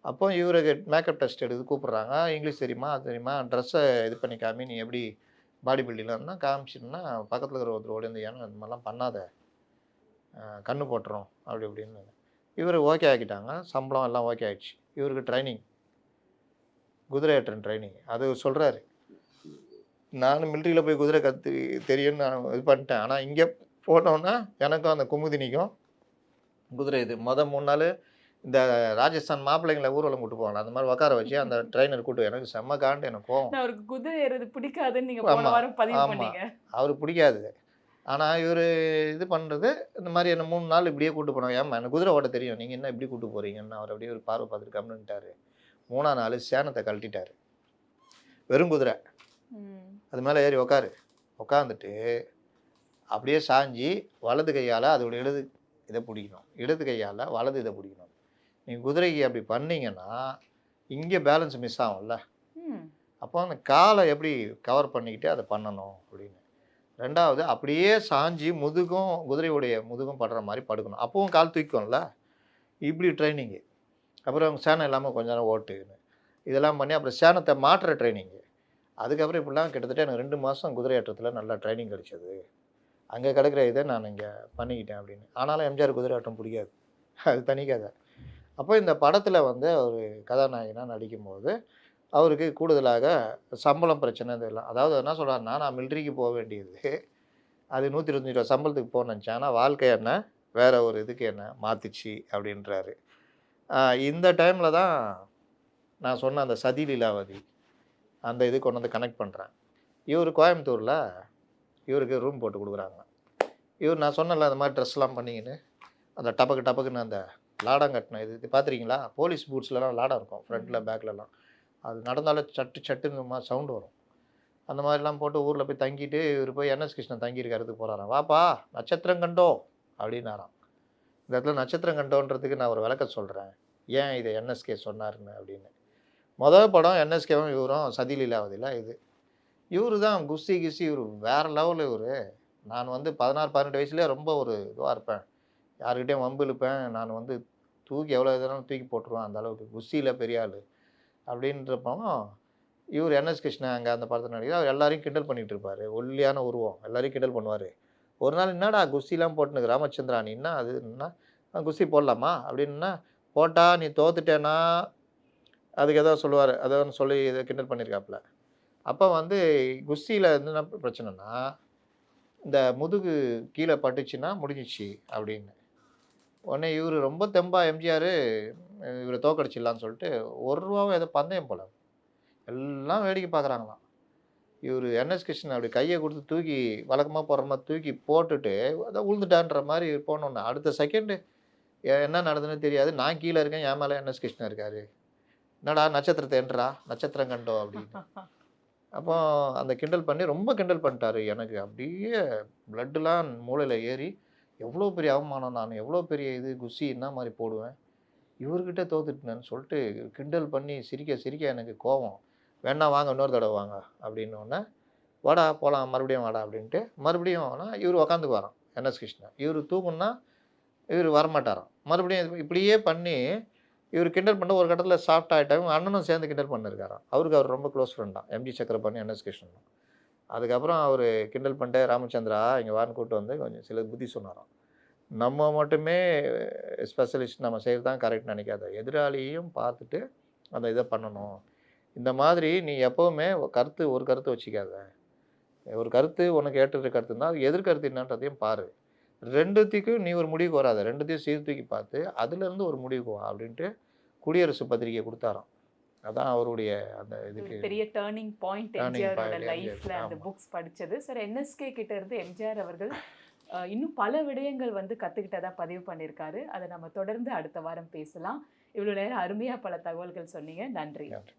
அப்போ இவருக்கு மேக்கப் டெஸ்ட் எடுத்து கூப்பிட்றாங்க. இங்கிலீஷ் தெரியுமா? அது தெரியுமா? ட்ரெஸ்ஸை இது பண்ணி காமி நீ எப்படி பாடி பில்டிங்லாம் தான் பக்கத்தில் இருக்கிற ஒருத்தர் ஓடி வந்து ஏன்னா இந்த மாதிரிலாம் பண்ணாத. கண்ணு போட்டுரும். அப்படி இப்படின்னு. இவர் ஓகே ஆக்கிட்டாங்க. சம்பளம் எல்லாம் ஓகே ஆகிடுச்சு இவருக்கு ட்ரைனிங் குதிரை ஏற்றன் ட்ரைனிங் அது சொல்கிறாரு நானும் மிலிட்ரியில் போய் குதிரை கற்று தெரியும்னு நான் இது பண்ணிட்டேன். ஆனால் இங்கே போனோன்னா எனக்கும் அந்த குமுதினிக்கும் குதிரை இது. மொதல் மூணு நாள் இந்த ராஜஸ்தான் மாப்பிள்ளைங்களை ஊர்வலம் கூட்டு போவாங்க அந்த மாதிரி உட்கார வச்சு அந்த ட்ரைனர் கூட்டு எனக்கு செம்ம காண்டு எனக்கு நான் அவருக்கு குதிரை ஏறது பிடிக்காதுன்னு நீங்க போன ஆமா, வாரம் பதிவு ஆமா. பண்ணீங்க. அவருக்கு பிடிக்காது. ஆனால் இவர் இது பண்ணுறது இந்த மாதிரி என்ன மூணு நாள் இப்படியே கூட்டு போனாங்க ஏமா எனக்கு குதிரை ஓட்ட தெரியும் நீங்கள் என்ன இப்படி கூட்டு போகிறீங்கன்னு அவர் அப்படியே ஒரு பார்வை பார்த்துட்டு கம்னுட்டார் மூணாம் நாள் சேனத்தை கழட்டிட்டார். வெறும் குதிரை. அது மேலே ஏறி உக்காரு. உக்காந்துட்டு அப்படியே சாஞ்சி வலது கையால் அதோட இடது இதை பிடிக்கணும். இடது கையால் வலது இதை பிடிக்கணும். நீங்கள் குதிரைக்கு அப்படி பண்ணீங்கன்னா இங்கே பேலன்ஸ் மிஸ் ஆகும்ல. அப்போ அந்த காலை எப்படி கவர் பண்ணிக்கிட்டு அதை பண்ணணும் அப்படின்னு. ரெண்டாவது அப்படியே சாஞ்சி முதுகும் குதிரையுடைய முதுகும் படுற மாதிரி படுக்கணும். அப்பவும் கால் தூக்கும்ல இப்படி ட்ரைனிங்கு அப்புறம் சேனம் இல்லாமல் கொஞ்ச நேரம் ஓட்டுன்னு. இதெல்லாம் பண்ணி அப்புறம் சேனத்தை மாற்றுற ட்ரைனிங்கு அதுக்கப்புறம் இப்படிலாம் கிட்டத்தட்ட எனக்கு ரெண்டு மாதம் குதிரையாட்டத்தில் நல்லா ட்ரைனிங் கிடைச்சது. அங்கே கிடக்கிற இதை நான் இங்கே பண்ணிக்கிட்டேன் அப்படின்னு. ஆனாலும் எம்ஜிஆர் குதிரையாட்டம் பிடிக்காது. அது தனி கதை. அப்போ இந்த படத்தில் வந்து அவர் கதாநாயகனாக நடிக்கும்போது அவருக்கு கூடுதலாக சம்பளம் பிரச்சனை இதெல்லாம் அதாவது என்ன சொல்கிறாருன்னா நான் மிலிட்ரிக்கு போக வேண்டியது. அது நூற்றி இருபத்தஞ்சி ரூபா சம்பளத்துக்கு போக நினச்சேன். ஆனால் வாழ்க்கை என்ன? வேறு ஒரு இதுக்கு என்ன? மாற்றிச்சு அப்படின்றாரு. இந்த டைமில் தான் நான் சொன்ன அந்த சதி லீலாவதி அந்த இது கொண்டு வந்து கனெக்ட் பண்ணுறேன் இவர் கோயம்புத்தூரில் இவருக்கு ரூம் போட்டு கொடுக்குறாங்க. இவர் நான் சொன்னல அந்த மாதிரி ட்ரெஸ்லாம் பண்ணிக்கின்னு அந்த டபக்கு டபக்குன்னு அந்த லாடம் கட்டின இது இது பார்த்துருக்கீங்களா போலீஸ் பூட்ஸ்லலாம் லாடம் இருக்கும் ஃப்ரண்ட்டில் பேக்லலாம் அது நடந்தாலே சட்டு சட்டுன்னு சவுண்டு வரும். அந்த மாதிரிலாம் போட்டு ஊரில் போய் தங்கிட்டு இவர் போய் என்எஸ் கிருஷ்ணன் தங்கியிருக்கிறதுக்கு போகிறாராம் வாப்பா நட்சத்திரம் கண்டோ? அப்படின்னாராம். இந்த இடத்துல நட்சத்திரம் கண்டோன்றதுக்கு நான் ஒரு விளக்கம் சொல்கிறேன் ஏன் இதை என்எஸ்கே சொன்னாருன்னு அப்படின்னு. முதல் படம் என்எஸ்கேவும் இவரும் சதி லீலாவதியில் இது. இவரு தான் குஸ்தி கிஸ்தி இவர் வேறு லெவலில் இவர். நான் வந்து பதினாறு பதினெட்டு வயசுலேயே ரொம்ப ஒரு இதுவாக இருப்பேன். யாருக்கிட்டேயும் வம்பு இழுப்பேன். நான் வந்து தூக்கி எவ்வளோ இதெல்லாம் தூக்கி போட்டுருவேன் அந்த அளவுக்கு. குஸ்தியில் பெரிய ஆள். அப்படின்றப்போ இவர் என்எஸ் கிருஷ்ணன் அங்கே அந்த படத்தில் நடிக்கிறார். அவர் எல்லாரையும் கிண்டல் பண்ணிகிட்டு இருப்பார். ஒல்லியான உருவம். எல்லாரையும் கிண்டல் பண்ணுவார். ஒரு நாள் என்னடா குஸ்திலாம் போட்டுனுக்கு ராமச்சந்திரா நீ என்ன அது? என்ன? குஸ்தி போடலாமா? அப்படின்னா போட்டால் நீ தோத்துட்டேன்னா அதுக்கு ஏதாவது சொல்லுவார். அதை சொல்லி இதை கிண்டல் பண்ணியிருக்காப்புல அப்போ வந்து குஸ்தியில் என்ன பிரச்சனைனா இந்த முதுகு கீழே பட்டுச்சுன்னா முடிஞ்சிச்சு அப்படின்னு. உடனே இவர் ரொம்ப தெம்பா எம்ஜிஆர் இவரை தோக்கடிச்சிடலான்னு சொல்லிட்டு ஒரு ரூபாவும் ஏதோ பந்தயம் போல எல்லாம் வேடிக்கை பார்க்குறாங்களாம். இவர் என்எஸ் கிருஷ்ணன் அப்படி கையை கொடுத்து தூக்கி வழக்கமாக போடுற மாதிரி தூக்கி போட்டுட்டு அதை உழுந்துட்டான்ற மாதிரி போனோன்னே. அடுத்த செகண்டு என்ன நடந்ததுன்னு தெரியாது. நான் கீழே இருக்கேன் என் மேலே என்எஸ் கிருஷ்ணன் இருக்கார். என்னடா நட்சத்திரத்தை என்றா நட்சத்திரம் கண்டோம் அப்படின்னு. அப்போ அந்த கிண்டல் பண்ணி ரொம்ப கிண்டல் பண்ணிட்டாரு எனக்கு. அப்படியே பிளட்டுலாம் மூளையில் ஏறி எவ்வளோ பெரிய அவமானம் நான் எவ்வளோ பெரிய இது குசி என்ன மாதிரி போடுவேன்? இவர்கிட்ட தோத்துட்டேன்னு சொல்லிட்டு கிண்டல் பண்ணி சிரிக்க சிரிக்க எனக்கு கோவம். வேணா வாங்க இன்னொரு தடவை வாங்க அப்படின்னோடனே வாடா போகலாம் மறுபடியும் வாடா அப்படின்ட்டு மறுபடியும் ஆனால் இவர் உக்காந்துக்கு வரோம் என்எஸ் கிருஷ்ணன். இவர் தூக்குன்னா இவர் வரமாட்டாராம். மறுபடியும் இப்படியே பண்ணி இவர் கிண்டல் பண்ண ஒரு கட்டத்தில் சாஃப்ட் ஆகிட்டாங்க அண்ணனும் சேர்ந்து கிண்டல் பண்ணிருக்காராம். அவருக்கு அவர் ரொம்ப க்ளோஸ் ஃப்ரெண்டாக MG MG Chakrapani NS Krishnan அதுக்கப்புறம் அவர் கிண்டல் பண்ணிட்டு ராமச்சந்திரா இங்கே வான்னு கூப்பிட்டு வந்து கொஞ்சம் சில புத்தி சொன்னாராம். நம்ம மட்டுமே ஸ்பெஷலிஸ்ட் நம்ம செய்கிறது தான் கரெக்ட் நினைக்காத. எதிராளியையும் பார்த்துட்டு அந்த இதை பண்ணணும். இந்த மாதிரி நீ எப்போவுமே கருத்து ஒரு கருத்து வச்சுக்காத. ஒரு கருத்து உனக்கு ஏற்ற கருத்து இருந்தால் அது எதிர்கருத்து என்னன்றதையும் பாரு. ரெண்டுத்துக்கும் நீ ஒரு முடிவுக்கு வராத. ரெண்டுத்தையும் சீர்தூக்கி பார்த்து அதுலேருந்து ஒரு முடிவுக்கு வா அப்படின்ட்டு குடியரசு பத்திரிகை கொடுத்தாராம். அதான் அவருடைய அந்த இதுக்கு பெரிய டேர்னிங் பாயிண்ட் எம்ஜிஆரோட லைஃப்ல அந்த. புக்ஸ் படிச்சது. சார் என்எஸ்கே கிட்ட இருந்து எம்ஜிஆர் அவர்கள் இன்னும் பல விடயங்கள் வந்து கத்துக்கிட்டதா பதிவு பண்ணியிருக்காரு அதை நம்ம தொடர்ந்து அடுத்த வாரம் பேசலாம். இவ்வளவு நேரம் அருமையா பல தகவல்கள் சொன்னீங்க. நன்றி. நன்றி.